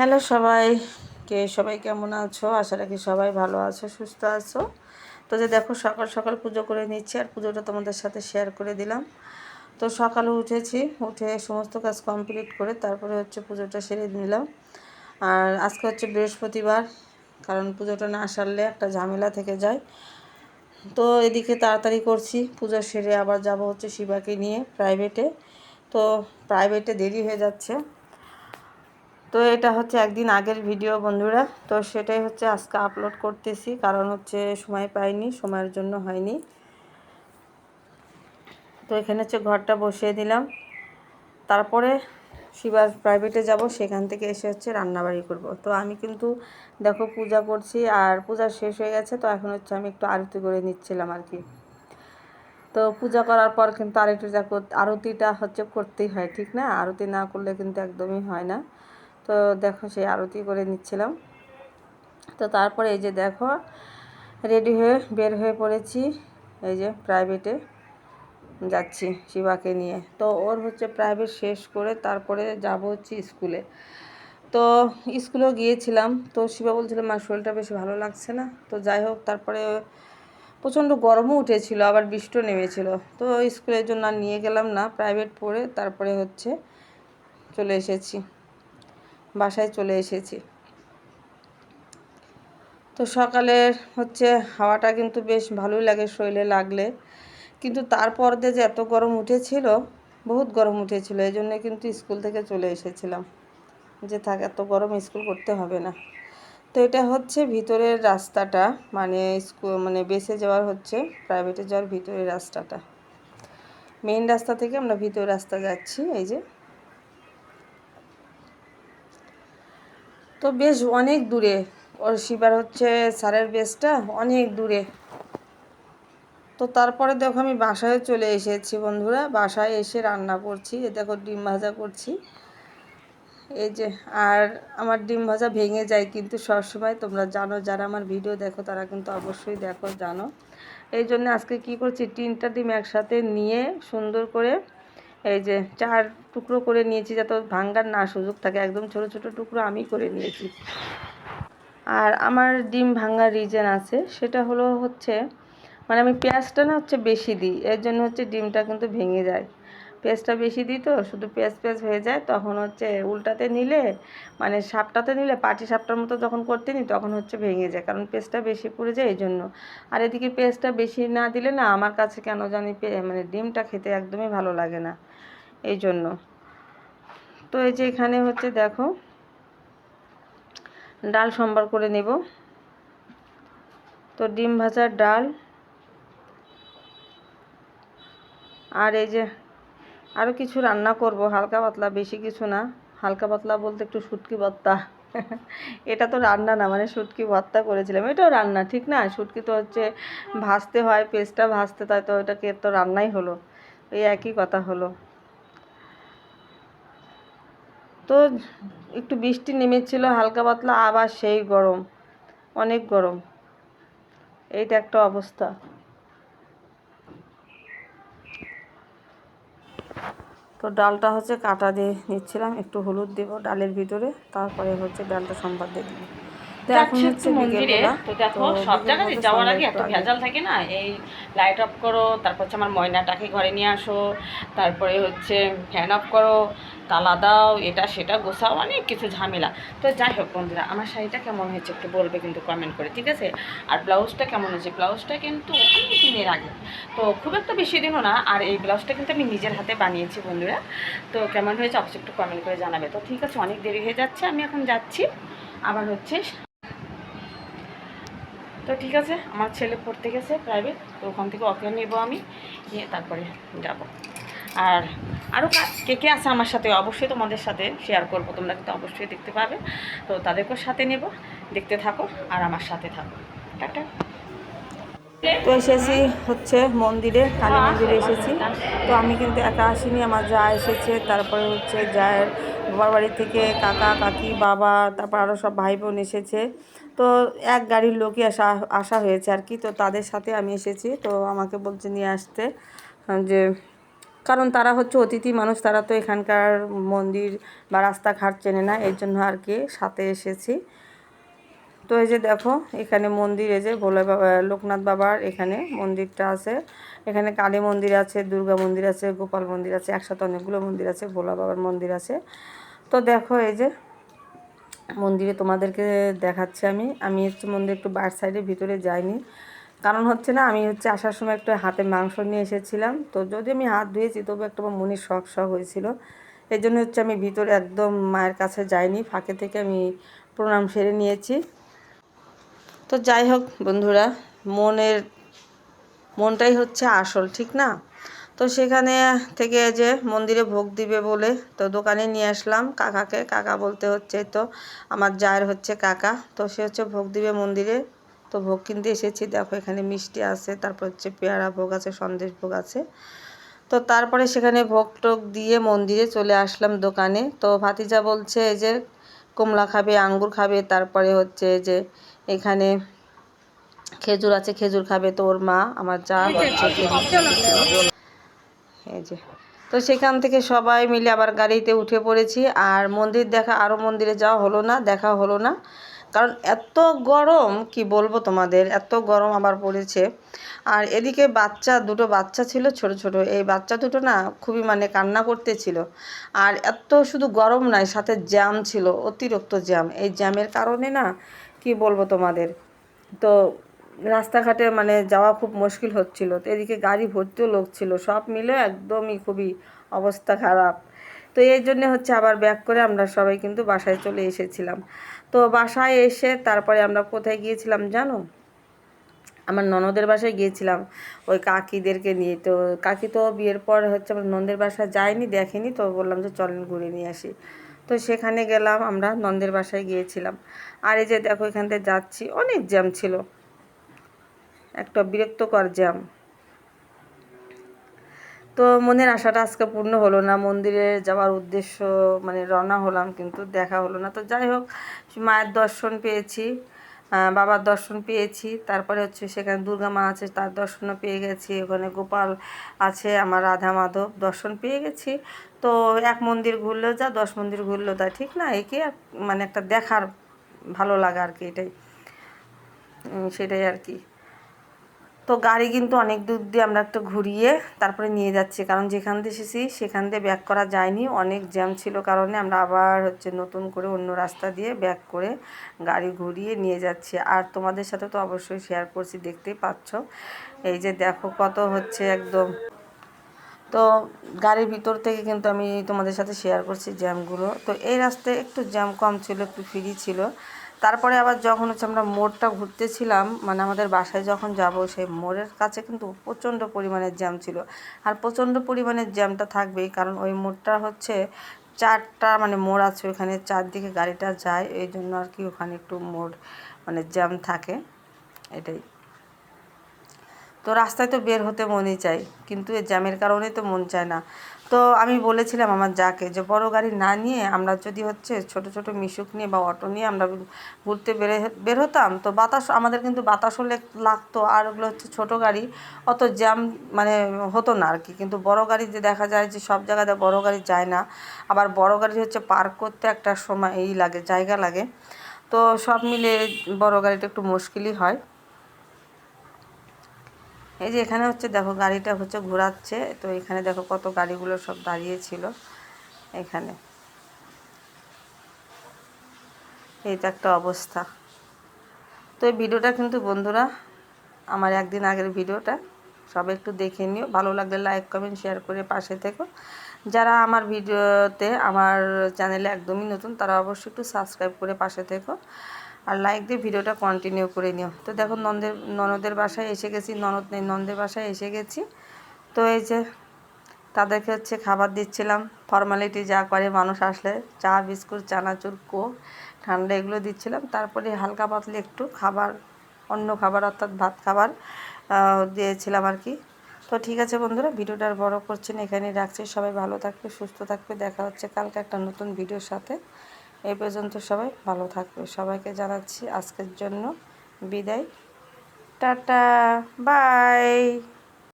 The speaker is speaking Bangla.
হ্যালো সবাই কে সবাই কেমন আছো? আশা রাখি সবাই ভালো আছো, সুস্থ আছো। তো যে দেখো, সকাল সকাল পুজো করে নিচ্ছি আর পুজোটা তোমাদের সাথে শেয়ার করে দিলাম। তো সকালে উঠেছি, উঠে সমস্ত কাজ কমপ্লিট করে তারপরে হচ্ছে পুজোটা সেরে নিলাম। আর আজকে হচ্ছে বৃহস্পতিবার, কারণ পুজোটা না সারলে একটা ঝামেলা থেকে যায়। তো এদিকে তাড়াতাড়ি করছি, পুজো সেরে আবার যাব হচ্ছে শিবাকে নিয়ে প্রাইভেটে তো প্রাইভেটে দেরি হয়ে যাচ্ছে। তো এটা হচ্ছে একদিন আগের ভিডিও বন্ধুরা। তো সেটাই হচ্ছে আজকে আপলোড করতেছি, কারণ হচ্ছে সময় পাইনি, সময়ের জন্য হয়নি। তো এখানে হচ্ছে ঘরটা বসিয়ে দিলাম। তারপরে শিবার প্রাইভেটে যাব, সেখান থেকে এসে হচ্ছে রান্নাবাড়ি করব। তো আমি কিন্তু দেখো পূজা করছি আর পূজা শেষ হয়ে গেছে, তো এখন হচ্ছে আমি একটু আরতি করে নিচ্ছিলাম আর কি। তো পূজা করার পর কিন্তু আরেকটু আরতিটা হচ্ছে করতেই হয়, ঠিক না? আরতি না করলে কিন্তু একদমই হয় না। তো দেখো সেই আরতি করে নিচ্ছিলাম। তো তারপরে এই যে দেখো রেডি হয়ে বের হয়ে পড়েছি। এই যে প্রাইভেটে যাচ্ছি শিবাকে নিয়ে। তো ওর হচ্ছে প্রাইভেট শেষ করে তারপরে যাব হচ্ছে স্কুলে তো স্কুলেও গিয়েছিলাম। তো শিবা বলছিল, মা, শরীরটা বেশি ভালো লাগছে না। তো যাই হোক, তারপরে প্রচণ্ড গরমও উঠেছিল, আবার বৃষ্টিও নেমেছিল। তো স্কুলের জন্য আর নিয়ে গেলাম না প্রাইভেট পড়ে তারপরে হচ্ছে চলে এসেছি। বাসায় চলে এসেছি। তো সকালের হচ্ছে হাওয়াটা কিন্তু বেশ ভালোই লাগে শরীরে লাগলে। কিন্তু তারপর দিয়ে যে এত গরম উঠেছিল, বহুত গরম উঠেছিল, এই জন্য কিন্তু স্কুল থেকে চলে এসেছিলাম। যে থাক, এত গরম স্কুল করতে হবে না। তো এটা হচ্ছে ভিতরের রাস্তাটা মানে স্কুল মানে বেসে যাওয়ার হচ্ছে প্রাইভেটে যাওয়ার ভিতরের রাস্তাটা। মেইন রাস্তা থেকে আমরা ভিতর রাস্তা যাচ্ছি, এই যে। তো বেশ অনেক দূরে। ওর শিবার হচ্ছে সারের বেসটা অনেক দূরে। তো তারপরে দেখো আমি বাসায় চলে এসেছি বন্ধুরা। বাসায় এসে রান্না করছি। এ দেখো ডিম ভাজা করছি। এই যে, আর আমার ডিম ভাজা ভেঙে যায় কিন্তু সবসময়। তোমরা জানো, যারা আমার ভিডিও দেখো, তারা কিন্তু অবশ্যই দেখো, জানো। এই জন্য আজকে কি করছি, তিনটা ডিম একসাথে নিয়ে সুন্দর করে এই যে চার টুকরো করে নিয়েছি যাতে ভাঙ্গার না সুযোগ থাকে। একদম ছোট ছোট টুকরো আমি করে নিয়েছি। আর আমার ডিম ভাঙ্গার রিজন আছে, সেটা হলো হচ্ছে মানে আমি পেঁয়াজটা না হচ্ছে বেশি দিই, এর জন্য হচ্ছে ডিমটা কিন্তু ভেঙে যায়। পেঁয়াজটা বেশি দিই তো, শুধু পেঁয়াজ পেঁয়াজ হয়ে যায়, তখন হচ্ছে উল্টাতে নিলে মানে সাপটাতে নিলে, পাটি সাপটার মতো যখন করতে নিই, তখন হচ্ছে ভেঙে যায়, কারণ পেঁয়াজটা বেশি পড়ে যায় এই জন্য আর এদিকে পেঁয়াজটা বেশি না দিলে না, আমার কাছে কেন জানি মানে ডিমটা খেতে একদমই ভালো লাগে না। এই জন্য তো এই যে এখানে হচ্ছে দেখো, ডাল সম্বার করে নেব। তো ডিম ভাজার ডাল, আর এই যে আরও কিছু রান্না করব, হালকা পাতলা, বেশি কিছু না। হালকা পাতলা বলতে একটু শুটকি ভর্তা। এটা তো রান্না না মানে শুটকি ভর্তা করেছিলাম। এটাও রান্না, ঠিক না? শুটকি তো হচ্ছে ভাজতে হয়, পেস্টটা ভাজতে তাই তো এটাকে তো রান্নাই হলো। এই একই কথা হলো। তো একটু বৃষ্টি নেমেছিল, হালকা পাতলা, আবার সেই গরম, অনেক গরম। এইটা একটা অবস্থা। তো ডালটা হচ্ছে কাটা দিয়ে নিচ্ছিলাম, একটু হলুদ দেবো ডালের ভিতরে, তারপরে হচ্ছে ডালটা সম্বাদ দিয়ে দেবো। মন্দিরে। তো দেখো সব জায়গাতে যাওয়ার আগে এত ভেজাল থাকে না এই লাইট অফ করো তারপর হচ্ছে আমার ময়নাটাকে ঘরে নিয়ে আসো তারপরে হচ্ছে ফ্যান অফ করো তালা দাও এটা সেটা গোছাও অনেক কিছু ঝামেলা। তো যাই হোক বন্ধুরা আমার শাড়িটা কেমন হয়েছে একটু বলবে কিন্তু কমেন্ট করে ঠিক আছে? আর ব্লাউজটা কেমন হয়েছে? ব্লাউজটা কিন্তু অনেক দিনের আগে। তো খুব একটা বেশি দিনও না আর এই ব্লাউজটা কিন্তু আমি নিজের হাতে বানিয়েছি বন্ধুরা। তো কেমন হয়েছে অবশ্যই একটু কমেন্ট করে জানাবে। তো ঠিক আছে অনেক দেরি হয়ে যাচ্ছে আমি এখন যাচ্ছি। আবার হচ্ছে তো ঠিক আছে, আমার ছেলে পড়তে গেছে প্রাইভেট তো ওখান থেকে ওকে নেব আমি, নিয়ে তারপরে যাব। আর আরও কে কে আছে আমার সাথে অবশ্যই তোমাদের সাথে শেয়ার করব, তোমরা কিন্তু অবশ্যই দেখতে পাবে। তো তাদেরকেও সাথে নেব, দেখতে থাকো আর আমার সাথে থাকো। টাটা। তো এসেছি হচ্ছে মন্দিরে, কালী মন্দিরে এসেছি। তো আমি কিন্তু একা আসিনি, আমার যা এসেছে, তারপরে হচ্ছে যায়ের বাবার বাড়ি থেকে কাকা, কাকি, বাবা, তারপর আরও সব ভাই বোন এসেছে। তো এক গাড়ির লোকই আসা আসা হয়েছে আর কি। তো তাদের সাথে আমি এসেছি। তো আমাকে বলছে নিয়ে আসতে যে কারণ তারা হচ্ছে অতিথি মানুষ, তারা তো এখানকার মন্দির বা রাস্তাঘাট চেনে না এর জন্য আর কি সাথে এসেছি। তো এই যে দেখো, এখানে মন্দির, এই যে ভোলা বাবা, লোকনাথ বাবার এখানে মন্দিরটা আছে। এখানে কালী মন্দির আছে, দুর্গা মন্দির আছে, গোপাল মন্দির আছে, একসাথে অনেকগুলো মন্দির আছে, ভোলা বাবার মন্দির আছে। তো দেখো এই যে মন্দিরে তোমাদেরকে দেখাচ্ছি আমি। আমি হচ্ছে মন্দির একটু বার সাইডে ভিতরে যাইনি। কারণ হচ্ছে না, আমি হচ্ছে আসার সময় একটু হাতে মাংস নিয়ে এসেছিলাম। তো যদি আমি হাত ধুয়েছি, তবু একটা আমার মনের শখ শখ হয়েছিল। এই জন্য হচ্ছে আমি ভিতরে একদম মায়ের কাছে যাইনি। ফাঁকে থেকে আমি প্রণাম সেরে নিয়েছি। তো যাই হোক বন্ধুরা, মনের, মনটাই হচ্ছে আসল, ঠিক না? তো সেখানে থেকে যে মন্দিরে ভোগ দিবে বলে তো দোকানে নিয়ে আসলাম কাকাকে। কাকা বলতে হচ্ছে তো আমার জায়ের হচ্ছে কাকা। তো সে হচ্ছে ভোগ দিবে মন্দিরে। তো ভোগ কিনতে এসেছি। দেখো এখানে মিষ্টি আছে তারপর হচ্ছে পেয়ারা ভোগ আছে সন্দেশ ভোগ আছে। তো তারপরে সেখানে ভোগ টোক দিয়ে মন্দিরে চলে আসলাম দোকানে। তো ভাতিজা বলছে এই যে কমলা খাবে আঙ্গুর খাবে তারপরে হচ্ছে যে এখানে খেজুর আছে খেজুর খাবে। তো ওর মা আমার যা হচ্ছে এই যে। তো সেখান থেকে সবাই মিলে আবার গাড়িতে উঠে পড়েছি। আর মন্দির দেখা আরও মন্দিরে যাওয়া হলো না, দেখা হলো না। কারণ এত গরম, কি বলব তোমাদের, এত গরম আবার পড়েছে। আর এদিকে বাচ্চা, দুটো বাচ্চা ছিল, ছোট ছোট। এই বাচ্চা দুটো না খুবই মানে কান্না করতেছিল। আর এত শুধু গরম নয়, সাথে জ্যাম ছিল, অতিরিক্ত জ্যাম। এই জ্যামের কারণে না, কি বলব তোমাদের। তো রাস্তাঘাটে মানে যাওয়া খুব মুশকিল হচ্ছিল। তো এদিকে গাড়ি ভর্তিও লোক ছিল। সব মিলে একদমই খুবই অবস্থা খারাপ। তো এই জন্যে হচ্ছে আবার ব্যাক করে আমরা সবাই কিন্তু বাসায় চলে এসেছিলাম। তো বাসায় এসে তারপরে আমরা কোথায় গিয়েছিলাম জানো? আমার ননদের বাসায় গিয়েছিলাম। ওই কাকিদেরকে নিয়ে। তো কাকি তো বিয়ের পর হচ্ছে আমার ননদের বাসায় যায়নি, দেখেনি। তো বললাম যে চলেন ঘুরে নিয়ে আসি। তো সেখানে গেলাম, আমরা নন্দের বাসায় গিয়েছিলাম। আর এই যে দেখো এখান থেকে যাচ্ছি, অনেক জ্যাম ছিল। একটা বিরক্তকর জ্যাম। তো মনের আশাটা আজকে পূর্ণ হলো না, মন্দিরে যাওয়ার উদ্দেশ্য মানে রওনা হলাম কিন্তু দেখা হলো না। তো যাই হোক, মায়ের দর্শন পেয়েছি বাবার দর্শন পেয়েছি, তারপরে হচ্ছে সেখানে দুর্গা মা আছে, তার দর্শনও পেয়ে গেছি, ওখানে গোপাল আছে, আমার রাধা মাধব দর্শন পেয়ে গেছি। তো এক মন্দির ঘুরলেও যা, দশ মন্দির ঘুরলেও তা, ঠিক না? একে মানে একটা দেখার ভালো লাগা আর কি এটাই। সেটাই আর কি। তো গাড়ি কিন্তু অনেক দূর দিয়ে আমরা একটু ঘুরিয়ে তারপরে নিয়ে যাচ্ছি। কারণ যেখান দিয়ে এসেছি, সেখান দিয়ে ব্যাক করা যায়নি। অনেক জ্যাম ছিল কারণে আমরা আবার হচ্ছে নতুন করে অন্য রাস্তা দিয়ে ব্যাক করে গাড়ি ঘুরিয়ে নিয়ে যাচ্ছি। আর তোমাদের সাথে তো অবশ্যই শেয়ার করছি, দেখতেই পাচ্ছ। এই যে দেখো কত হচ্ছে একদম। তো গাড়ির ভিতর থেকে কিন্তু আমি তোমাদের সাথে শেয়ার করছি জ্যামগুলো তো এই রাস্তায় একটু জ্যাম কম ছিল, একটু ফ্রি ছিল। তারপরে আবার যখন হচ্ছে আমরা মোড়টা ঘুরতেছিলাম মানে আমাদের বাসায় যখন যাব, সেই মোড়ের কাছে কিন্তু প্রচণ্ড পরিমাণের জ্যাম ছিল। আর প্রচণ্ড পরিমাণের জ্যামটা থাকবেই, কারণ ওই মোড়টা হচ্ছে চারটা মানে মোড় আছে ওখানে, চারদিকে গাড়িটা যায় এই জন্য আর কি ওখানে একটু মোড় মানে জ্যাম থাকে। এটাই। তো রাস্তায় তো বের হতে মনই চাই কিন্তু এই জ্যামের কারণে তো মন চায় না। তো আমি বলেছিলাম আমার যাকে যে, বড় গাড়ি না নিয়ে আমরা যদি হচ্ছে ছোট ছোট মিশুক নিয়ে বা অটো নিয়ে আমরা ঘুরতে বেরে, বের হতাম, তো বাতাস, আমাদের কিন্তু বাতাসও লেগ- লাগতো, আর ওগুলো হচ্ছে ছোট গাড়ি, অত জ্যাম মানে হতো না আর কি কিন্তু বড় গাড়ি যে দেখা যায় যে সব জায়গাতে বড় গাড়ি যায় না, আবার বড় গাড়ি হচ্ছে পার্ক করতে একটা সময় এই লাগে, জায়গা লাগে। তো সব মিলে বড় গাড়িটা একটু মুশকিলই হয়। এই যে এখানে হচ্ছে দেখো, গাড়িটা হচ্ছে ঘোরাচ্ছে। তো এখানে দেখো কত গাড়িগুলো সব দাঁড়িয়ে ছিল এখানে। এই তো একটা অবস্থা। তো এই ভিডিওটা কিন্তু বন্ধুরা, আমার একদিন আগের ভিডিওটা, সবাই একটু দেখে নিও। ভালো লাগলে লাইক, কমেন্ট, শেয়ার করে পাশে থেকো। যারা আমার ভিডিওতে, আমার চ্যানেলে একদমই নতুন, তারা অবশ্যই একটু সাবস্ক্রাইব করে পাশে থেকো। আর লাইক দিয়ে ভিডিওটা কন্টিনিউ করে নিও। তো দেখো নন্দের, ননদের বাসায় এসে গেছি, ননদ নেই, নন্দের বাসায় এসে গেছি। তো এই যে তাদেরকে হচ্ছে খাবার দিচ্ছিলাম। ফর্মালিটি যা করে মানুষ আসলে, চা, বিস্কুট, চানাচুর, কোক, ঠান্ডা এগুলো দিচ্ছিলাম। তারপরে হালকা পাতলে একটু খাবার, অন্য খাবার অর্থাৎ ভাত খাবার দিয়েছিলাম আর কি। তো ঠিক আছে বন্ধুরা, ভিডিওটা আর বড় করছেন এখানেই রাখছি। সবাই ভালো থাকবে, সুস্থ থাকবে। দেখা হচ্ছে কালকে একটা নতুন ভিডিওর সাথে। এই পর্যন্ত সবাই ভালো থাকবে। সবাইকে জানাচ্ছি আজকের জন্য বিদায়। Tata bye.